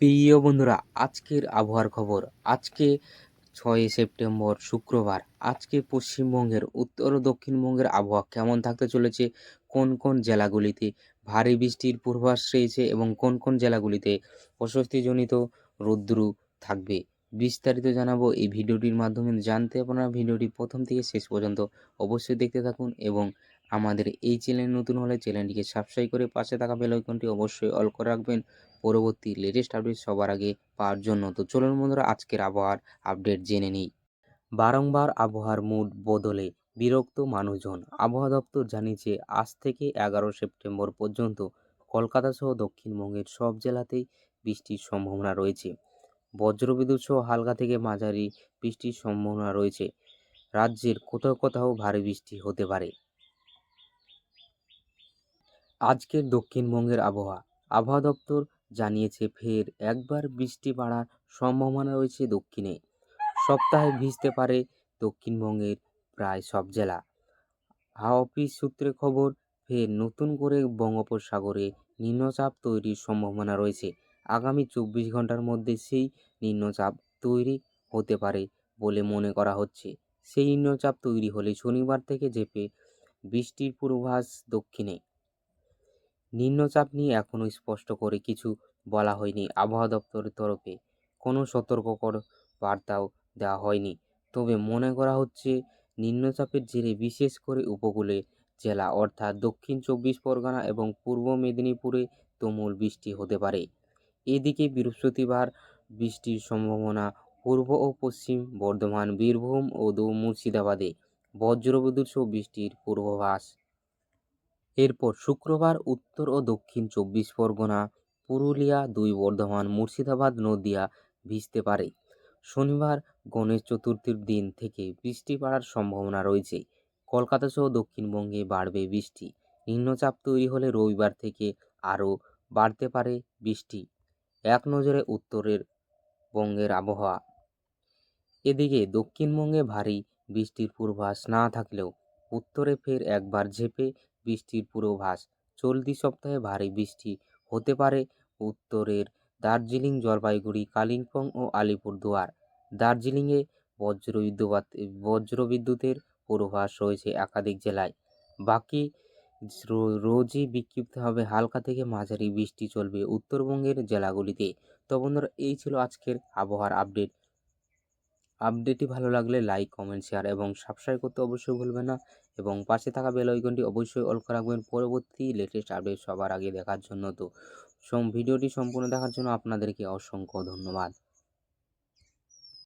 প্রিয় বন্ধুরা, আজকের আবহাওয়ার খবর। আজকে ছয় সেপ্টেম্বর, শুক্রবার। আজকে পশ্চিমবঙ্গের, উত্তর ও দক্ষিণবঙ্গের আবহাওয়া কেমন থাকতে চলেছে, কোন কোন জেলাগুলিতে ভারী বৃষ্টির পূর্বাভাস রয়েছে এবং কোন কোন জেলাগুলিতে অস্বস্তিজনিত রৌদ্র থাকবে? বিস্তারিত জানাব এই ভিডিওটির মাধ্যমে জানতে আপনারা ভিডিওটি প্রথম থেকে শেষ পর্যন্ত অবশ্যই দেখতে থাকুন এবং আমাদের এই চ্যানেল নতুন হলে চ্যানেলটিকে সাবস্ক্রাইব করে পাশে থাকা বেল আইকনটি অবশ্যই অল করে রাখবেন। পরবর্তী লেটেস্ট আপডেট সবার আগে পাওয়ার জন্য। তো চলুন বন্ধুরা, আজকের আবহাওয়ার আপডেট জেনে নিই। বারংবার আবহাওয়ার মুড বদলে বিরক্ত মানুষজন। আবহাওয়া দপ্তর জানিয়েছে, আজ থেকে এগারো সেপ্টেম্বর পর্যন্ত কলকাতা সহ দক্ষিণবঙ্গের সব জেলাতেই বৃষ্টির সম্ভাবনা রয়েছে। বজ্রবিদ্যুৎ সহ হালকা থেকে মাঝারি বৃষ্টির সম্ভাবনা রয়েছে। রাজ্যের কোথাও কোথাও ভারী বৃষ্টি হতে পারে। আজকের দক্ষিণবঙ্গের আবহাওয়া। আবহাওয়া দপ্তর জানিয়েছে, ফের একবার বৃষ্টি বাড়ার সম্ভাবনা রয়েছে দক্ষিণে। সপ্তাহে ভিজতে পারে দক্ষিণবঙ্গের প্রায় সব জেলা। হাওয়া অফিস সূত্রে খবর, ফের নতুন করে বঙ্গোপসাগরে নিম্নচাপ তৈরির সম্ভাবনা রয়েছে। আগামী চব্বিশ ঘণ্টার মধ্যে সেই নিম্নচাপ তৈরি হতে পারে বলে মনে করা হচ্ছে। সেই নিম্নচাপ তৈরি হলে শনিবার থেকে ঝেপে বৃষ্টির পূর্বাভাস দক্ষিণে। নিম্নচাপ নিয়ে এখনও স্পষ্ট করে কিছু বলা হয়নি আবহাওয়া দপ্তরের তরফে। কোনো সতর্ককর বার্তাও দেওয়া হয়নি। তবে মনে করা হচ্ছে নিম্নচাপের জেরে বিশেষ করে উপকূলে জেলা অর্থাৎ দক্ষিণ চব্বিশ পরগনা এবং পূর্ব মেদিনীপুরে তুমুল বৃষ্টি হতে পারে। এদিকে বৃহস্পতিবার বৃষ্টির সম্ভাবনা পূর্ব ও পশ্চিম বর্ধমান, বীরভূম ও দু মুর্শিদাবাদে বজ্রবিদ্যুৎ সহ বৃষ্টির পূর্বাভাস। এরপর শুক্রবার উত্তর ও দক্ষিণ চব্বিশ পরগনা, পুরুলিয়া, দুই বর্ধমান, মুর্শিদাবাদ, নদিয়া ভিজতে পারে। শনিবার গণেশ চতুর্থীর দিন থেকে বৃষ্টি বাড়ার সম্ভাবনা রয়েছে। কলকাতা সহ দক্ষিণবঙ্গে বাড়বে বৃষ্টি। নিম্নচাপ তৈরি হলে রবিবার থেকে আরও বাড়তে পারে বৃষ্টি। এক নজরে উত্তরের বঙ্গের আবহাওয়া। এদিকে দক্ষিণবঙ্গে ভারী বৃষ্টির পূর্বাভাস না থাকলেও উত্তরে ফের একবার ঝেপে বৃষ্টির পূর্বাভাস। চলতি সপ্তাহে ভারী বৃষ্টি হতে পারে উত্তরের দার্জিলিং, জলপাইগুড়ি, কালিম্পং ও আলিপুরদুয়ার। দার্জিলিংয়ে বজ্রবিদ্যুৎ বজ্রবিদ্যুতের পূর্বাভাস রয়েছে একাধিক জেলায়। বাকি রোজই বিক্ষিপ্ত হবে হালকা থেকে মাঝারি বৃষ্টি চলবে উত্তরবঙ্গের জেলাগুলিতে। তো বন্ধুরা, এই ছিল আজকের আবহাওয়ার আপডেট। আপডেটটি ভালো লাগলে লাইক, কমেন্ট, শেয়ার এবং সাবস্ক্রাইব করতে অবশ্যই ভুলবেন না এবং পাশে থাকা বেল আইকনটি অবশ্যই অল করে রাখবেন পরবর্তী লেটেস্ট আপডেট সবার আগে দেখার জন্য। তো ভিডিওটি সম্পূর্ণ দেখার জন্য আপনাদেরকে অসংখ্য ধন্যবাদ।